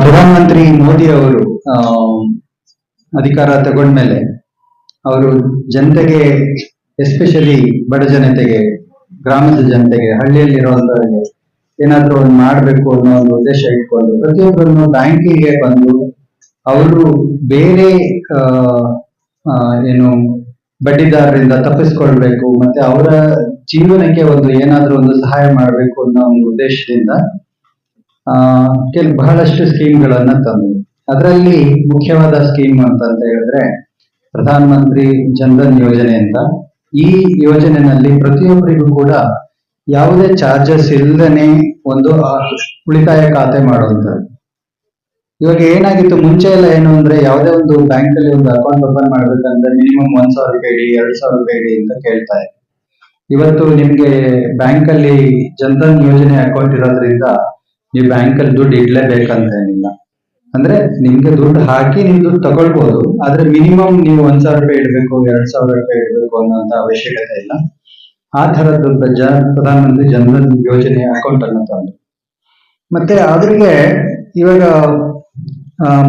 ಪ್ರಧಾನಮಂತ್ರಿ ಮೋದಿ ಅವರು ಅಧಿಕಾರ ತಗೊಂಡ್ಮೇಲೆ ಅವರು ಜನತೆಗೆ ಎಸ್ಪೆಷಲಿ ಬಡ ಜನತೆಗೆ, ಗ್ರಾಮದ ಜನತೆಗೆ ಹಳ್ಳಿಯಲ್ಲಿರುವಂತವರಿಗೆ ಏನಾದ್ರೂ ಒಂದು ಮಾಡ್ಬೇಕು ಅನ್ನೋ ಒಂದು ಉದ್ದೇಶ ಇಟ್ಕೊಂಡು ಪ್ರತಿಯೊಬ್ಬರನ್ನು ಬ್ಯಾಂಕಿಗೆ ಬಂದು ಅವರು ಬೇರೆ ಏನು ಬಡ್ಡಿದಾರರಿಂದ ತಪ್ಪಿಸ್ಕೊಳ್ಬೇಕು, ಮತ್ತೆ ಅವರ ಜೀವನಕ್ಕೆ ಒಂದು ಏನಾದ್ರೂ ಒಂದು ಸಹಾಯ ಮಾಡಬೇಕು ಅನ್ನೋ ಒಂದು ಉದ್ದೇಶದಿಂದ ಕೆಲ, ಬಹಳಷ್ಟು ಸ್ಕೀಮ್ಗಳನ್ನ ತಂದರು ಅದರಲ್ಲಿ ಮುಖ್ಯವಾದ ಸ್ಕೀಮ್ ಅಂತ ಹೇಳಿದ್ರೆ ಪ್ರಧಾನ ಮಂತ್ರಿ ಜನ್ಧನ್ ಯೋಜನೆ ಅಂತ. ಈ ಯೋಜನೆಯಲ್ಲಿ ಪ್ರತಿಯೊಬ್ಬರಿಗೂ ಕೂಡ ಯಾವುದೇ ಚಾರ್ಜಸ್ ಇಲ್ಲದೇನೆ ಒಂದು ಉಳಿತಾಯ ಖಾತೆ ಮಾಡುವಂಥದ್ದು. ಇವಾಗ ಏನಾಗಿತ್ತು? ಮುಂಚೆ ಎಲ್ಲ ಏನು ಅಂದ್ರೆ ಯಾವುದೇ ಒಂದು ಬ್ಯಾಂಕ್ ಅಲ್ಲಿ ಒಂದು ಅಕೌಂಟ್ ಓಪನ್ ಮಾಡ್ಬೇಕಂದ್ರೆ ಮಿನಿಮಮ್ ಒಂದ್ ಸಾವಿರ ರೂಪಾಯಿ ಇಡಿ, ಎರಡ್ ಸಾವಿರ ರೂಪಾಯಿ ಇಡಿ ಅಂತ ಕೇಳ್ತಾ ಇದ್ರು. ಇವತ್ತು ನಿಮ್ಗೆ ಬ್ಯಾಂಕ್ ಅಲ್ಲಿ ಜನ್ಧನ್ ಯೋಜನೆ ಅಕೌಂಟ್ ಇರೋದ್ರಿಂದ ನೀವು ಬ್ಯಾಂಕ್ ಅಲ್ಲಿ ದುಡ್ಡು ಇಡ್ಲೇಬೇಕಂತ ಏನಿಲ್ಲ ಅಂದ್ರೆ ನಿಮ್ಗೆ ದುಡ್ಡು ಹಾಕಿ ನೀವು ದುಡ್ಡು ತಗೊಳ್ಬಹುದು ಆದ್ರೆ ಮಿನಿಮಮ್ ನೀವು ಒಂದ್ ಸಾವಿರ ರೂಪಾಯಿ ಇಡಬೇಕು, ಎರಡ್ ಸಾವಿರ ರೂಪಾಯಿ ಇಡಬೇಕು ಅನ್ನೋಂತ ಅವಶ್ಯಕತೆ ಇಲ್ಲ. ಆ ತರದ್ದು ಜನ ಪ್ರಧಾನಮಂತ್ರಿ ಜನ್ಧನ್ ಯೋಜನೆ ಅಕೌಂಟ್ ಅನ್ನು ತಂದು. ಮತ್ತೆ ಅವರಿಗೆ ಇವಾಗ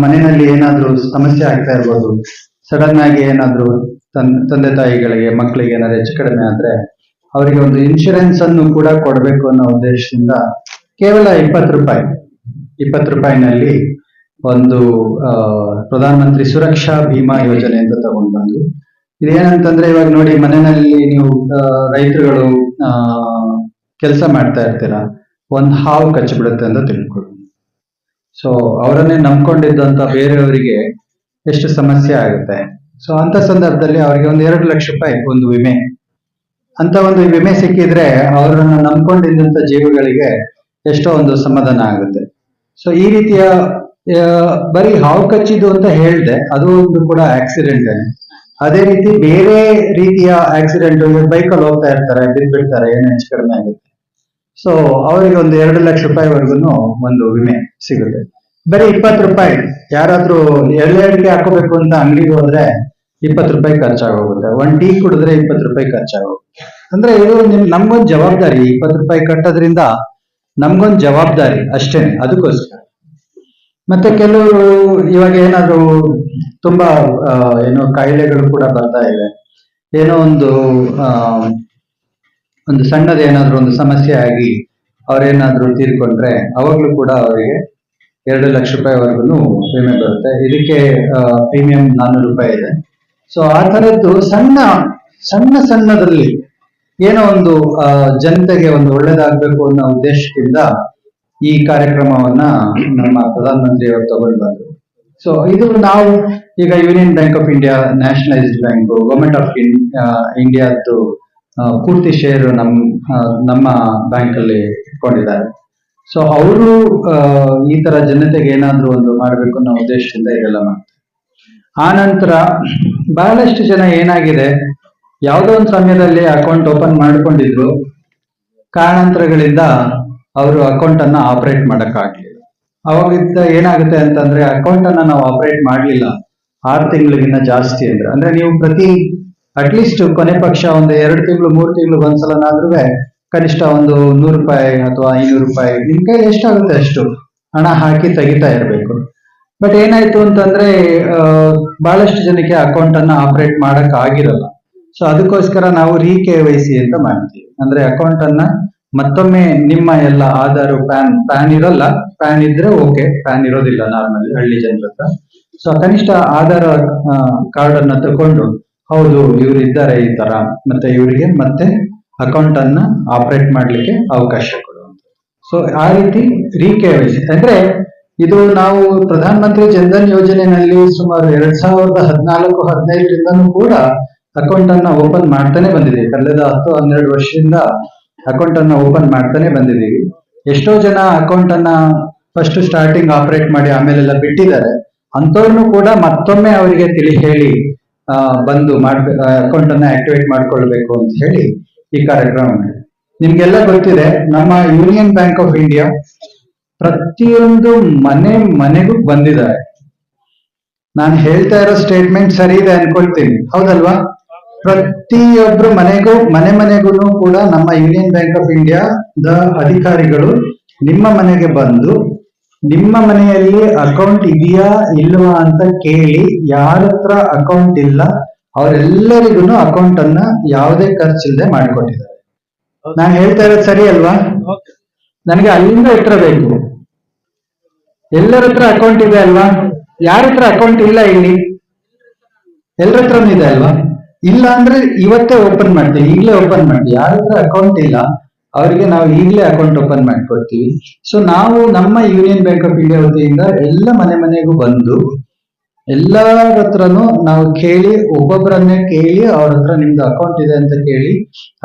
ಮನೆಯಲ್ಲಿ ಏನಾದ್ರೂ ಸಮಸ್ಯೆ ಆಗ್ತಾ ಇರ್ಬೋದು. ಸಡನ್ ಆಗಿ ಏನಾದ್ರೂ ತಂದೆ ತಾಯಿಗಳಿಗೆ ಮಕ್ಕಳಿಗೆ ಏನಾದ್ರು ಹೆಚ್ಚು ಕಡಿಮೆ ಆದ್ರೆ, ಅವರಿಗೆ ಒಂದು ಇನ್ಶೂರೆನ್ಸ್ ಅನ್ನು ಕೂಡ ಕೊಡಬೇಕು ಅನ್ನೋ ಉದ್ದೇಶದಿಂದ ಕೇವಲ ಇಪ್ಪತ್ತು ರೂಪಾಯಿ. ಇಪ್ಪತ್ತು ರೂಪಾಯಿನಲ್ಲಿ ಒಂದು ಪ್ರಧಾನ ಪ್ರಧಾನಮಂತ್ರಿ ಸುರಕ್ಷಾ ಭೀಮಾ ಯೋಜನೆ ಅಂತ ತಗೊಂಡ್ಬಂದು ಇದೇನಂತಂದ್ರೆ ಇವಾಗ ನೋಡಿ ಮನೆಯಲ್ಲಿ ನೀವು ರೈತರುಗಳು ಕೆಲಸ ಮಾಡ್ತಾ ಇರ್ತೀರಾ? ಒಂದು ಹಾವು ಕಚ್ಚಿಬಿಡುತ್ತೆ ಅಂತ ತಿಳ್ಕೊಳ್ಳಿ ಸೊ ಅವರನ್ನೇ ನಂಬ್ಕೊಂಡಿದ್ದಂತ ಬೇರೆಯವರಿಗೆ ಎಷ್ಟು ಸಮಸ್ಯೆ ಆಗುತ್ತೆ? ಸೊ ಅಂತ ಸಂದರ್ಭದಲ್ಲಿ ಅವರಿಗೆ ಒಂದು ಎರಡು ಲಕ್ಷ ರೂಪಾಯಿ ಒಂದು ವಿಮೆ. ಅಂತ ಒಂದು ವಿಮೆ ಸಿಕ್ಕಿದ್ರೆ ಅವರನ್ನ ನಂಬ್ಕೊಂಡಿದ್ದಂತ ಜೀವಿಗಳಿಗೆ ಎಷ್ಟೋ ಒಂದು ಸಮಾಧಾನ ಆಗುತ್ತೆ. ಸೊ ಈ ರೀತಿಯ ಬರೀ ಹಾವು ಕಚ್ಚಿದ್ದು ಅಂತ ಹೇಳ್ದೆ, ಅದು ಒಂದು ಕೂಡ ಆಕ್ಸಿಡೆಂಟ್ ಅದೇ ರೀತಿ ಬೇರೆ ರೀತಿಯ ಆಕ್ಸಿಡೆಂಟ್ ಬೈಕಲ್ಲಿ ಹೋಗ್ತಾ ಇರ್ತಾರೆ ಬಿದ್ದ್ಬಿಡ್ತಾರೆ ಏನು ಹೆಚ್ಚು ಕಡಿಮೆ ಆಗುತ್ತೆ. ಸೊ ಅವರಿಗೆ ಒಂದು ಎರಡು ಲಕ್ಷ ರೂಪಾಯಿವರೆಗೂ ಒಂದು ವಿಮೆ ಸಿಗುತ್ತೆ. ಬರೀ ಇಪ್ಪತ್ತು ರೂಪಾಯಿ, ಯಾರಾದ್ರೂ ಎಳ್ಳೆಡಿಕೆ ಹಾಕೋಬೇಕು ಅಂತ ಅಂಗಡಿಗೆ ಹೋದ್ರೆ ಇಪ್ಪತ್ತು ರೂಪಾಯಿ ಖರ್ಚಾಗೋಗುತ್ತೆ. ಒಂದ್ ಟೀ ಕುಡಿದ್ರೆ ಇಪ್ಪತ್ತು ರೂಪಾಯಿ ಖರ್ಚಾಗೋಗುತ್ತೆ. ಅಂದ್ರೆ ಇದು ನಿಮ್, ನಮ್ಗೊಂದು ಜವಾಬ್ದಾರಿ, ಇಪ್ಪತ್ತು ರೂಪಾಯಿ ಕಟ್ಟೋದ್ರಿಂದ ನಮ್ಗೊಂದ್ ಜವಾಬ್ದಾರಿ ಅಷ್ಟೇನೆ ಅದಕ್ಕೋಸ್ಕರ. ಮತ್ತೆ ಕೆಲವರು ಇವಾಗ ಏನಾದ್ರು ತುಂಬಾ ಏನೋ ಕಾಯಿಲೆಗಳು ಕೂಡ ಬರ್ತಾ ಇವೆ ಏನೋ ಒಂದು ಒಂದು ಸಣ್ಣದ ಏನಾದ್ರು ಒಂದು ಸಮಸ್ಯೆ ಆಗಿ ಅವ್ರೇನಾದ್ರೂ ತೀರ್ಕೊಂಡ್ರೆ ಅವಾಗ್ಲೂ ಕೂಡ ಅವರಿಗೆ ಎರಡು ಲಕ್ಷ ರೂಪಾಯಿವರೆಗೂ ವಿಮೆ ಬರುತ್ತೆ. ಇದಕ್ಕೆ ಪ್ರೀಮಿಯಂ ನಾನ್ನೂರು ರೂಪಾಯಿ ಇದೆ. ಸೊ ಆ ಥರದ್ದು ಸಣ್ಣ ಸಣ್ಣ ಸಣ್ಣದಲ್ಲಿ ಏನೋ ಒಂದು ಜನತೆಗೆ ಒಂದು ಒಳ್ಳೇದಾಗಬೇಕು ಅನ್ನೋ ಉದ್ದೇಶದಿಂದ ಈ ಕಾರ್ಯಕ್ರಮವನ್ನ ನಮ್ಮ ಪ್ರಧಾನಮಂತ್ರಿ ಅವರು ತಗೊಂಡು ಬಂದರು ಸೊ ಇದು ನಾವು ಈಗ union bank of India nationalised bank government of ಇಂಡಿಯಾದ್ದು ಪೂರ್ತಿ ಶೇರ್ ನಮ್ಮ ನಮ್ಮ ಬ್ಯಾಂಕ್ ಅಲ್ಲಿ ಇಟ್ಕೊಂಡಿದ್ದಾರೆ. ಸೊ ಅವರು ಈ ತರ ಜನತೆಗೆ ಏನಾದ್ರೂ ಒಂದು ಮಾಡಬೇಕು ಅನ್ನೋ ಉದ್ದೇಶದಿಂದ ಇದೆಲ್ಲ ಮಾಡ್ತಾರೆ. ಆ ನಂತರ, ಬಹಳಷ್ಟು ಜನ ಏನಾಗಿದೆ ಯಾವುದೋ ಒಂದು ಸಮಯದಲ್ಲಿ ಅಕೌಂಟ್ ಓಪನ್ ಮಾಡ್ಕೊಂಡಿದ್ರು, ಕಾರಣಾಂತರಗಳಿಂದ ಅವರು ಅಕೌಂಟ್ ಅನ್ನ ಆಪರೇಟ್ ಮಾಡಕ್ಕಾಗ್ಲಿಲ್ಲ. ಅವಾಗಿದ್ದ ಏನಾಗುತ್ತೆ ಅಂತಂದ್ರೆ ಅಕೌಂಟ್ ಅನ್ನ ನಾವು ಆಪರೇಟ್ ಮಾಡ್ಲಿಲ್ಲ. ಆರು ತಿಂಗಳಿಗಿನ್ನ ಜಾಸ್ತಿ ಅಂದ್ರೆ. ಅಂದ್ರೆ ನೀವು ಪ್ರತಿ ಅಟ್ಲೀಸ್ಟ್ ಕೊನೆ ಪಕ್ಷ ಒಂದು ಎರಡು ತಿಂಗಳು, ಮೂರು ತಿಂಗಳು ಒಂದ್ಸಲನಾದ್ರೂ ಕನಿಷ್ಠ ಒಂದು ನೂರು ರೂಪಾಯಿ ಅಥವಾ ಐನೂರು ರೂಪಾಯಿ, ನಿಮ್ ಕೈ ಎಷ್ಟಾಗುತ್ತೆ ಅಷ್ಟು ಹಣ ಹಾಕಿ ತೆಗಿತಾ ಇರಬೇಕು. ಬಟ್ ಏನಾಯ್ತು ಅಂತಂದ್ರೆ ಬಹಳಷ್ಟು ಜನಕ್ಕೆ ಅಕೌಂಟ್ ಅನ್ನ ಆಪರೇಟ್ ಮಾಡಕ್ ಆಗಿರಲ್ಲ ಸೊ ಅದಕ್ಕೋಸ್ಕರ ನಾವು ರೀ ಕೆ ವೈ ಸಿ ಅಂತ ಮಾಡ್ತೀವಿ. ಅಂದ್ರೆ ಅಕೌಂಟ್ ಅನ್ನ ಮತ್ತೊಮ್ಮೆ ನಿಮ್ಮ ಎಲ್ಲ ಆಧಾರ್, ಪ್ಯಾನ್ ಪ್ಯಾನ್ ಇರಲ್ಲ. ಪ್ಯಾನ್ ಇದ್ರೆ ಓಕೆ ಪ್ಯಾನ್ ಇರೋದಿಲ್ಲ ನಾರ್ಮಲಿ ಹಳ್ಳಿ ಜನರ ಹತ್ರ. ಸೊ ಕನಿಷ್ಠ ಆಧಾರ್ ಕಾರ್ಡ್ ಅನ್ನ ತಕೊಂಡು ಹೌದು, ಇವ್ರು ಇದ್ದಾರೆ ಈ ತರ. ಮತ್ತೆ ಇವರಿಗೆ ಮತ್ತೆ ಅಕೌಂಟ್ ಅನ್ನ ಆಪರೇಟ್ ಮಾಡ್ಲಿಕ್ಕೆ ಅವಕಾಶ ಕೊಡುವಂತ ಸೊ ಆ ರೀತಿ ರೀ ಸಿ ಅಂದ್ರೆ ಇದು ನಾವು ಪ್ರಧಾನ ಮಂತ್ರಿ ಜನ್ಧನ್ ಯೋಜನೆಯಲ್ಲಿ ಸುಮಾರು ಎರಡ್ ಸಾವಿರದ ಹದಿನಾಲ್ಕು, ಹದಿನೈದರಿಂದನೂ ಕೂಡ ಅಕೌಂಟ್ ಅನ್ನ ಓಪನ್ ಮಾಡ್ತಾನೆ ಬಂದಿದ್ದೀವಿ. ಕಳೆದ ಹತ್ತು, ಹನ್ನೆರಡು ವರ್ಷದಿಂದ ಅಕೌಂಟ್ ಅನ್ನ ಓಪನ್ ಮಾಡ್ತಾನೆ ಬಂದಿದ್ದೀವಿ. ಎಷ್ಟೋ ಜನ ಅಕೌಂಟ್ ಅನ್ನ ಫಸ್ಟ್ ಸ್ಟಾರ್ಟಿಂಗ್ ಆಪರೇಟ್ ಮಾಡಿ ಆಮೇಲೆಲ್ಲ ಬಿಟ್ಟಿದ್ದಾರೆ. ಅಂತವ್ರನ್ನು ಕೂಡ ಮತ್ತೊಮ್ಮೆ ಅವರಿಗೆ ತಿಳಿ ಹೇಳಿ ಬಂದು ಮಾಡ್ಬೇಕು ಅಕೌಂಟ್ ಅನ್ನ ಆಕ್ಟಿವೇಟ್ ಮಾಡ್ಕೊಳ್ಬೇಕು ಅಂತ ಹೇಳಿ ಈ ಕಾರ್ಯಕ್ರಮ ಮಾಡಿ ನಿಮ್ಗೆಲ್ಲ ಗೊತ್ತಿದೆ, ನಮ್ಮ ಯೂನಿಯನ್ ಬ್ಯಾಂಕ್ ಆಫ್ ಇಂಡಿಯಾ ಪ್ರತಿಯೊಂದು ಮನೆ ಮನೆಗೂ ಬಂದಿದ್ದಾರೆ. ನಾನು ಹೇಳ್ತಾ ಇರೋ ಸ್ಟೇಟ್ಮೆಂಟ್ ಸರಿ ಇದೆ ಅನ್ಕೊಳ್ತೀನಿ. ಹೌದಲ್ವಾ? ಪ್ರತಿಯೊಬ್ರು ಮನೆಗೂ ಮನೆ ಮನೆಗೂ ಕೂಡ ನಮ್ಮ ಯೂನಿಯನ್ ಬ್ಯಾಂಕ್ ಆಫ್ ಇಂಡಿಯಾ ದ ಅಧಿಕಾರಿಗಳು ನಿಮ್ಮ ಮನೆಗೆ ಬಂದು ನಿಮ್ಮ ಮನೆಯಲ್ಲಿ ಅಕೌಂಟ್ ಇದೆಯಾ ಇಲ್ವಾ ಅಂತ ಕೇಳಿ ಯಾರ ಹತ್ರ ಅಕೌಂಟ್ ಇಲ್ಲ ಅವರೆಲ್ಲರಿಗೂ ಅಕೌಂಟ್ ಅನ್ನ ಯಾವುದೇ ಖರ್ಚಿಲ್ಲದೆ ಮಾಡಿಕೊಟ್ಟಿದ್ದಾರೆ. ನಾನು ಹೇಳ್ತಾ ಇರೋದು ಸರಿ ಅಲ್ವಾ? ನನಗೆ ಅಲ್ಲಿಂದ ಉತ್ತರ ಬೇಕು. ಎಲ್ಲರ ಹತ್ರ ಅಕೌಂಟ್ ಇದೆ ಅಲ್ವಾ? ಯಾರ ಹತ್ರ ಅಕೌಂಟ್ ಇಲ್ಲ ಇಲ್ಲಿ? ಎಲ್ಲರ ಹತ್ರನೂ ಇದೆ ಅಲ್ವಾ? ಇಲ್ಲ ಅಂದ್ರೆ ಇವತ್ತೇ ಓಪನ್ ಮಾಡ್ತೀವಿ ಈಗಲೇ ಓಪನ್ ಮಾಡಿ. ಯಾರತ್ರ ಅಕೌಂಟ್ ಇಲ್ಲ, ಅವರಿಗೆ ನಾವು ಈಗಲೇ ಅಕೌಂಟ್ ಓಪನ್ ಮಾಡ್ಕೊಡ್ತೀವಿ. ಸೊ ನಾವು ನಮ್ಮ ಯೂನಿಯನ್ ಬ್ಯಾಂಕ್ ಆಫ್ ಇಂಡಿಯಾ ವತಿಯಿಂದ ಎಲ್ಲ ಮನೆ ಮನೆಗೂ ಬಂದು, ಎಲ್ಲರ ಹತ್ರನು ನಾವು ಕೇಳಿ ಒಬ್ಬೊಬ್ಬರನ್ನೇ ಕೇಳಿ ಅವ್ರ ಹತ್ರ ನಿಮ್ದು ಅಕೌಂಟ್ ಇದೆ ಅಂತ ಕೇಳಿ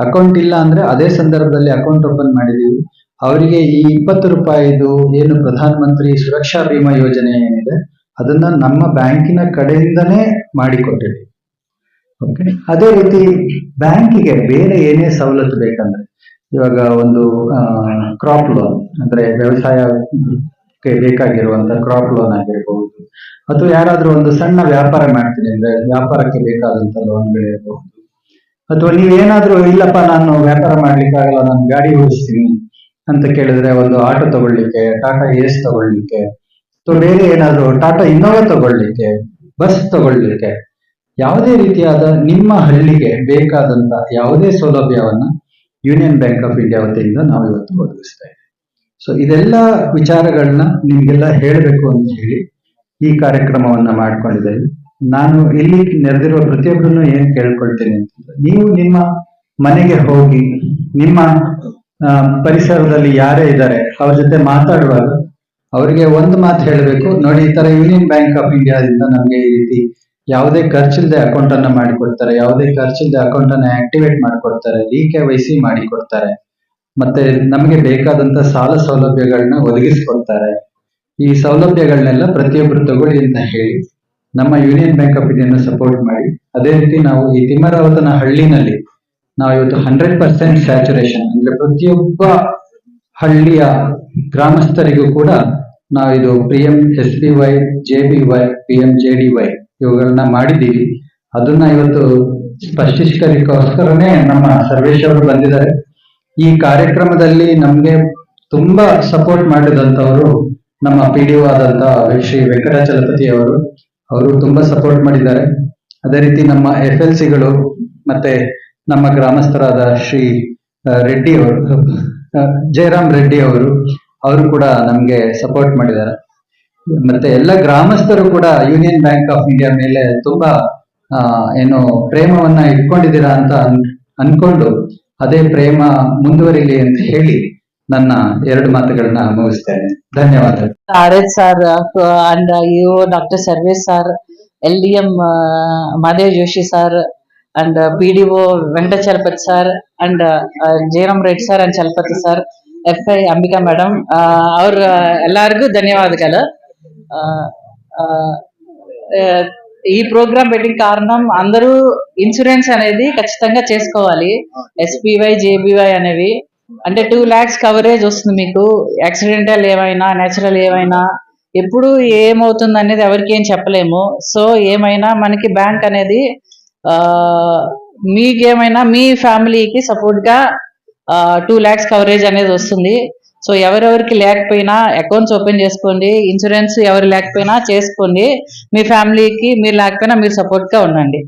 ಅಕೌಂಟ್ ಇಲ್ಲ ಅಂದ್ರೆ ಅದೇ ಸಂದರ್ಭದಲ್ಲಿ ಅಕೌಂಟ್ ಓಪನ್ ಮಾಡಿದೀವಿ. ಅವರಿಗೆ ಈ ಇಪ್ಪತ್ತು ರೂಪಾಯಿದು ಏನು ಪ್ರಧಾನ ಮಂತ್ರಿ ಸುರಕ್ಷಾ ಬಿಮಾ ಯೋಜನೆ ಏನಿದೆ, ಅದನ್ನ ನಮ್ಮ ಬ್ಯಾಂಕಿನ ಕಡೆಯಿಂದನೇ ಮಾಡಿಕೊಟ್ಟಿದ್ದೀವಿ. ಓಕೆ ಅದೇ ರೀತಿ ಬ್ಯಾಂಕಿಗೆ ಬೇರೆ ಏನೇ ಸವಲತ್ತು ಬೇಕಂದ್ರೆ, ಇವಾಗ ಒಂದು ಕ್ರಾಪ್ ಲೋನ್ ಅಂದ್ರೆ ವ್ಯವಸಾಯಕ್ಕೆ ಬೇಕಾಗಿರುವಂತ ಕ್ರಾಪ್ ಲೋನ್ ಆಗಿರಬಹುದು ಅಥವಾ ಯಾರಾದ್ರೂ ಒಂದು ಸಣ್ಣ ವ್ಯಾಪಾರ ಮಾಡ್ತೀನಿ ಅಂದ್ರೆ ವ್ಯಾಪಾರಕ್ಕೆ ಬೇಕಾದಂತ ಲೋನ್ಗಳಿರಬಹುದು ಅಥವಾ ನೀವೇನಾದ್ರೂ ಇಲ್ಲಪ್ಪ, ನಾನು ವ್ಯಾಪಾರ ಮಾಡ್ಲಿಕ್ಕೆ ಆಗಲ್ಲ, ನಾನು ಗಾಡಿ ಓಡಿಸ್ತೀನಿ ಅಂತ ಕೇಳಿದ್ರೆ ಒಂದು ಆಟೋ ತಗೊಳ್ಳಿಕ್ಕೆ, ಟಾಟಾ ಏಸ್ ತಗೊಳ್ಳಿಕ್ಕೆ, ಅಥವಾ ಬೇರೆ ಏನಾದ್ರು ಟಾಟಾ ಇನ್ನೋವಾ ತಗೊಳ್ಳಿಕ್ಕೆ, ಬಸ್ ತಗೊಳ್ಳಿಕ್ಕೆ ಯಾವುದೇ ರೀತಿಯಾದ ನಿಮ್ಮ ಹಳ್ಳಿಗೆ ಬೇಕಾದಂತ ಯಾವುದೇ ಸೌಲಭ್ಯವನ್ನ ಯೂನಿಯನ್ ಬ್ಯಾಂಕ್ ಆಫ್ ಇಂಡಿಯಾ ವತಿಯಿಂದ ನಾವು ಇವತ್ತು ಒದಗಿಸ್ತಾ ಇದ್ದೀವಿ. ಸೊ ಇದೆಲ್ಲ ವಿಚಾರಗಳನ್ನ ನಿಮ್ಗೆಲ್ಲ ಹೇಳಬೇಕು ಅಂತ ಹೇಳಿ ಈ ಕಾರ್ಯಕ್ರಮವನ್ನ ಮಾಡ್ಕೊಂಡಿದ್ದೇವೆ. ನಾನು ಇಲ್ಲಿ ನೆರೆದಿರುವ ಪ್ರತಿಯೊಬ್ಬರನ್ನು ಏನ್ ಕೇಳ್ಕೊಳ್ತೇನೆ ಅಂತಂದ್ರೆ, ನೀವು ನಿಮ್ಮ ಮನೆಗೆ ಹೋಗಿ ನಿಮ್ಮ ಪರಿಸರದಲ್ಲಿ ಯಾರೇ ಇದ್ದಾರೆ, ಅವ್ರ ಜೊತೆ ಮಾತಾಡುವಾಗ ಅವರಿಗೆ ಒಂದು ಮಾತು ಹೇಳಬೇಕು, ನೋಡಿ ಈ ತರ ಯೂನಿಯನ್ ಬ್ಯಾಂಕ್ ಆಫ್ ಇಂಡಿಯಾದಿಂದ ನಮಗೆ ಈ ರೀತಿ ಯಾವುದೇ ಖರ್ಚಿಲ್ಲದೆ ಅಕೌಂಟ್ ಅನ್ನ ಮಾಡಿಕೊಡ್ತಾರೆ, ಯಾವುದೇ ಖರ್ಚಿಲ್ಲದೆ ಅಕೌಂಟ್ ಅನ್ನ ಆಕ್ಟಿವೇಟ್ ಮಾಡಿಕೊಡ್ತಾರೆ ಡಿ ಕೆ ವೈ ಸಿ ಮಾಡಿಕೊಡ್ತಾರೆ. ಮತ್ತೆ ನಮಗೆ ಬೇಕಾದಂತ ಸಾಲ ಸೌಲಭ್ಯಗಳನ್ನ ಒದಗಿಸ್ಕೊಡ್ತಾರೆ. ಈ ಸೌಲಭ್ಯಗಳನ್ನೆಲ್ಲ ಪ್ರತಿಯೊಬ್ಬರು ತಗೊಳ್ಳಿ ಅಂತ ಹೇಳಿ ನಮ್ಮ ಯೂನಿಯನ್ ಬ್ಯಾಂಕ್ ಆಫ್ ಇಂಡಿಯಾನ ಸಪೋರ್ಟ್ ಮಾಡಿ. ಅದೇ ರೀತಿ ನಾವು ಈ ತಿಮ್ಮರಾವತನ ಹಳ್ಳಿನಲ್ಲಿ ನಾವು ಇವತ್ತು ಹಂಡ್ರೆಡ್ ಪರ್ಸೆಂಟ್ ಸ್ಯಾಚುರೇಷನ್ ಅಂದ್ರೆ ಪ್ರತಿಯೊಬ್ಬ ಹಳ್ಳಿಯ ಗ್ರಾಮಸ್ಥರಿಗೂ ಕೂಡ ನಾವು ಇದು P M S B Y J B Y P M J D Y ಇವುಗಳನ್ನ ಮಾಡಿದ್ದೀವಿ. ಅದನ್ನ ಇವತ್ತು ಸ್ಪಷ್ಟೀಕರಿಕೋಸ್ಕರನೇ ನಮ್ಮ ಸರ್ವೇಶ್ ಅವರು ಬಂದಿದ್ದಾರೆ. ಈ ಕಾರ್ಯಕ್ರಮದಲ್ಲಿ ನಮ್ಗೆ ತುಂಬಾ ಸಪೋರ್ಟ್ ಮಾಡಿದಂತವರು ನಮ್ಮ ಪಿ ಡಿ ಆದಂತ ಶ್ರೀ ವೆಂಕಟಾಚಲಪತಿ ಅವರು. ಅವರು ತುಂಬಾ ಸಪೋರ್ಟ್ ಮಾಡಿದ್ದಾರೆ. ಅದೇ ರೀತಿ ನಮ್ಮ ಎಫ್ ಎಲ್ ಸಿಗಳು ಮತ್ತೆ ನಮ್ಮ ಗ್ರಾಮಸ್ಥರಾದ ಶ್ರೀ ರೆಡ್ಡಿ ಅವರು ಜಯರಾಮ್ ರೆಡ್ಡಿ ಅವರು ಅವರು ಕೂಡ ನಮ್ಗೆ ಸಪೋರ್ಟ್ ಮಾಡಿದ್ದಾರೆ. ಮತ್ತೆ ಎಲ್ಲಾ ಗ್ರಾಮಸ್ಥರು ಕೂಡ ಯೂನಿಯನ್ ಬ್ಯಾಂಕ್ ಆಫ್ ಇಂಡಿಯಾ ಮೇಲೆ ತುಂಬಾ ಏನು ಪ್ರೇಮವನ್ನ ಇಟ್ಕೊಂಡಿದ್ದೀರಾ ಅಂತ ಅನ್ಕೊಂಡು ಅದೇ ಪ್ರೇಮ ಮುಂದುವರಿಲಿ ಅಂತ ಹೇಳಿ ನನ್ನ ಎರಡು ಮಾತುಗಳನ್ನ ಮುಗಿಸ್ತೇನೆ. ಧನ್ಯವಾದ RH sir and U doctor service sir L D M Joshi sir and P D O Venkatachalapathi sir and Jairam Reddy sir and Chalapathi sir F I Ambika madam ಅವ್ರ ಎಲ್ಲರಿಗೂ ಧನ್ಯವಾದಗಳು. ఈ ప్రోగ్రామ్ పెట్టిన కారణం అందరూ ఇన్సూరెన్స్ అనేది ఖచ్చితంగా చేసుకోవాలి. ఎస్పీవై జేబీవై అనేవి. అంటే టూ ల్యాక్స్ కవరేజ్ వస్తుంది మీకు. యాక్సిడెంటల్ ఏమైనా నేచురల్ ఏమైనా ఎప్పుడు ఏమవుతుంది అనేది ఎవరికి ఏం చెప్పలేము. సో ఏమైనా మనకి బ్యాంక్ అనేది ఆ మీకేమైనా మీ ఫ్యామిలీకి సపోర్ట్గా టూ ల్యాక్స్ కవరేజ్ అనేది వస్తుంది. సో ఎవరెవరికి లేకపోయినా అకౌంట్స్ ఓపెన్ చేసుకోండి ఇన్సూరెన్స్ ఎవరు లేకపోయినా చేసుకోండి. మీ ఫ్యామిలీకి మీరు లేకపోయినా మీరు సపోర్ట్గా ఉండండి.